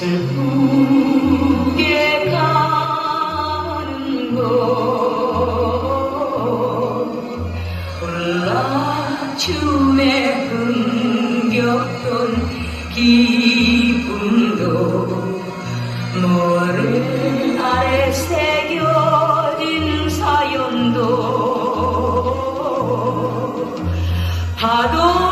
천국에 가는 곳. 올라 주의 흥겹던 기쁨도 모래 아래 새겨진 사연도 파도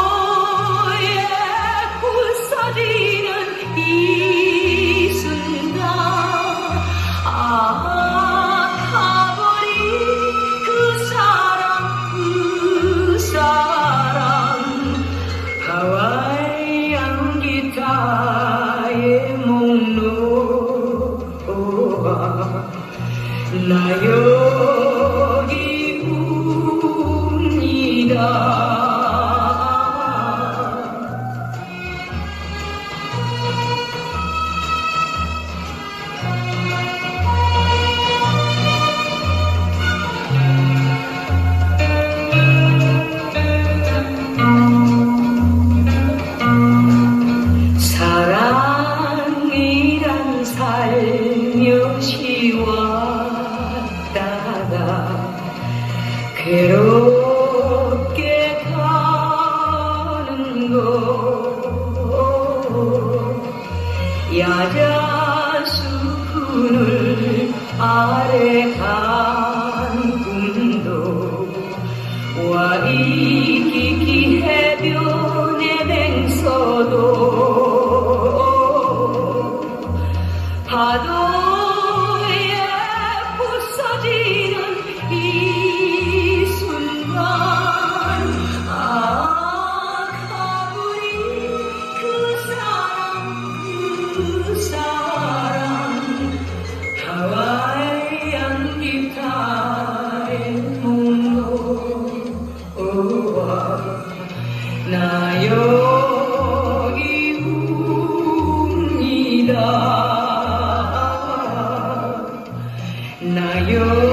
Oh. 괴롭게 가는 것 야자수 그늘 아래 간 꿈도 와이키키 해변의 맹서도. 파도 Now you.